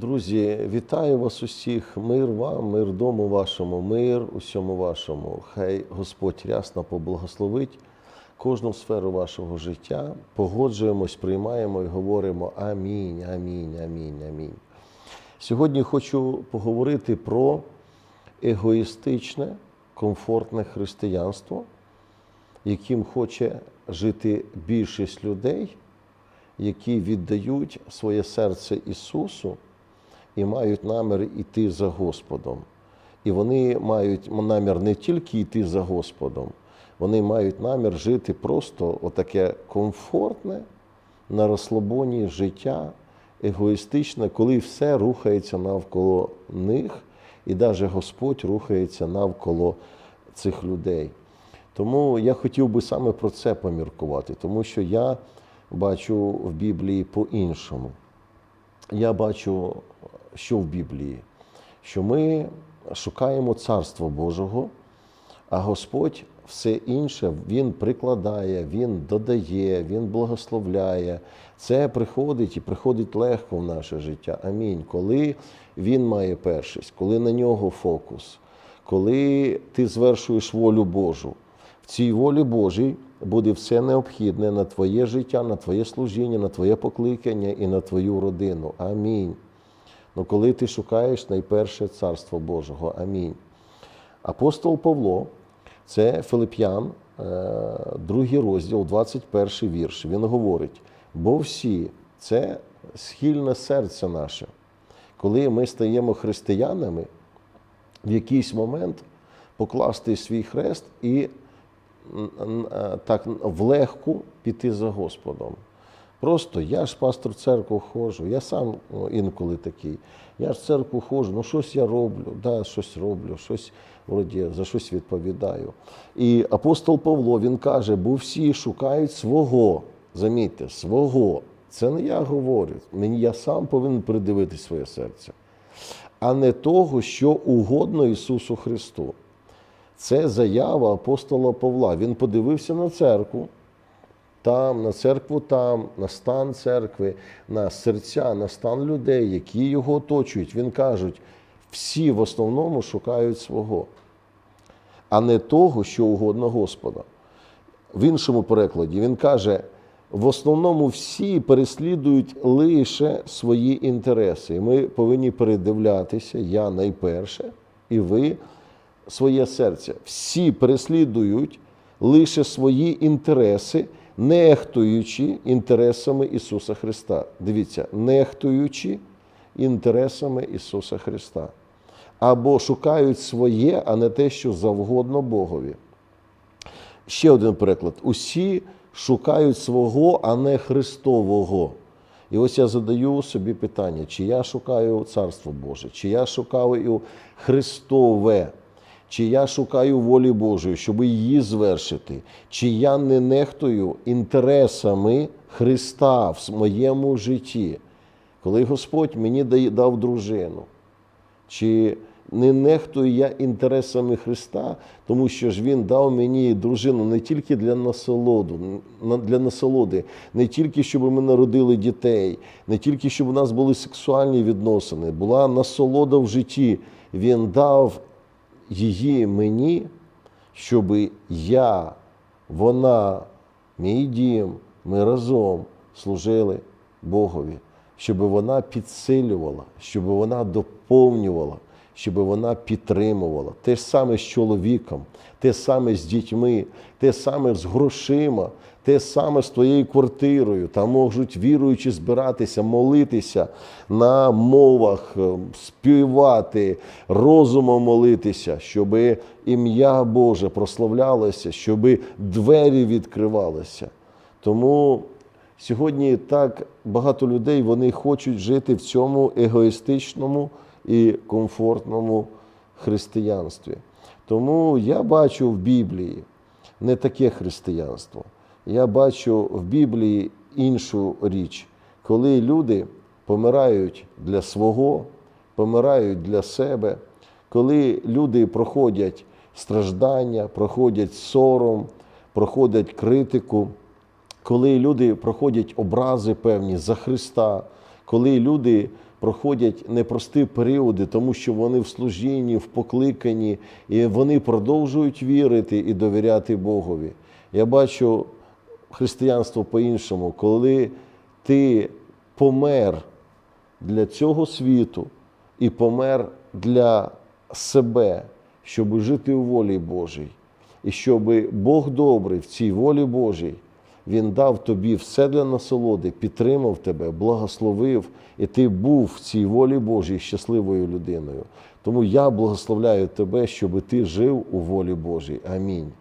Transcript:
Друзі, вітаю вас усіх. Мир вам, мир дому вашому, мир усьому вашому. Хай Господь рясно поблагословить кожну сферу вашого життя. Погоджуємось, приймаємо і говоримо амінь, амінь, амінь, амінь. Сьогодні хочу поговорити про егоїстичне, комфортне християнство, яким хоче жити більшість людей, які віддають своє серце Ісусу і мають намір йти за Господом. І вони мають намір не тільки йти за Господом, вони мають намір жити просто отаке комфортне, на розслабоні життя, егоїстичне, коли все рухається навколо них, і навіть Господь рухається навколо цих людей. Тому я хотів би саме про це поміркувати, тому що я бачу в Біблії по-іншому. Я бачу, що в Біблії, що ми шукаємо Царство Божого, а Господь все інше Він прикладає, Він додає, Він благословляє. Це приходить і приходить легко в наше життя. Амінь. Коли Він має першість, коли на нього фокус, коли ти звершуєш волю Божу. В цій волі Божій буде все необхідне на твоє життя, на твоє служіння, на твоє покликання і на твою родину. Амінь. Ну коли ти шукаєш найперше Царство Божого. Амінь. Апостол Павло, це Филип'ян, е, другий розділ, 21 вірш. Він говорить: бо всі це схильне серце наше. Коли ми стаємо християнами, в якийсь момент покласти свій хрест і так влегку піти за Господом. Просто я ж пастор церкву ходжу, я сам інколи такий. Я ж церкву ходжу, ну щось я роблю, да, щось роблю, щось вроді за щось відповідаю. І апостол Павло він каже, бо всі шукають свого, замітьте, свого. Це не я говорю. Мені я сам повинен придивити своє серце, а не того, що угодно Ісусу Христу. Це заява апостола Павла. Він подивився на церкву, там, на церкву там, на стан церкви, на серця, на стан людей, які його оточують. Він кажуть, всі в основному шукають свого, а не того, що угодно Господа. В іншому перекладі він каже, в основному всі переслідують лише свої інтереси. І ми повинні передивлятися, я найперше, і ви своє серце. Всі переслідують лише свої інтереси, нехтуючи інтересами Ісуса Христа. Дивіться, нехтуючи інтересами Ісуса Христа. Або шукають своє, а не те, що завгодно Богові. Ще один приклад. Усі шукають свого, а не Христового. І ось я задаю собі питання, чи я шукаю Царство Боже, чи я шукаю Христове, чи я шукаю волі Божої, щоб її звершити, чи я не нехтую інтересами Христа в моєму житті, коли Господь мені дав дружину. Чи не нехтую я інтересами Христа, тому що ж Він дав мені дружину не тільки для насолоду, для насолоди, не тільки щоб ми народили дітей, не тільки щоб у нас були сексуальні відносини, була насолода в житті. Він дав її мені, щоб я, вона, мій дім, ми разом служили Богові, щоб вона підсилювала, щоб вона доповнювала, щоб вона підтримувала. Те ж саме з чоловіком, те саме з дітьми, те саме з грошима, те саме з твоєю квартирою. Там можуть віруючи збиратися, молитися на мовах, співати, розумом молитися, щоб ім'я Боже прославлялося, щоб двері відкривалися. Тому сьогодні так багато людей вони хочуть жити в цьому егоїстичному і комфортному християнстві. Тому я бачу в Біблії не таке християнство. Я бачу в Біблії іншу річ, коли люди помирають для свого, помирають для себе, коли люди проходять страждання, проходять сором, проходять критику, коли люди проходять образи певні за Христа, коли люди проходять непрості періоди, тому що вони в служінні, в покликанні, і вони продовжують вірити і довіряти Богові. Я бачу християнство по-іншому, коли ти помер для цього світу і помер для себе, щоб жити у волі Божій. І щоб Бог добрий в цій волі Божій, Він дав тобі все для насолоди, підтримав тебе, благословив, і ти був в цій волі Божій щасливою людиною. Тому я благословляю тебе, щоб ти жив у волі Божій. Амінь.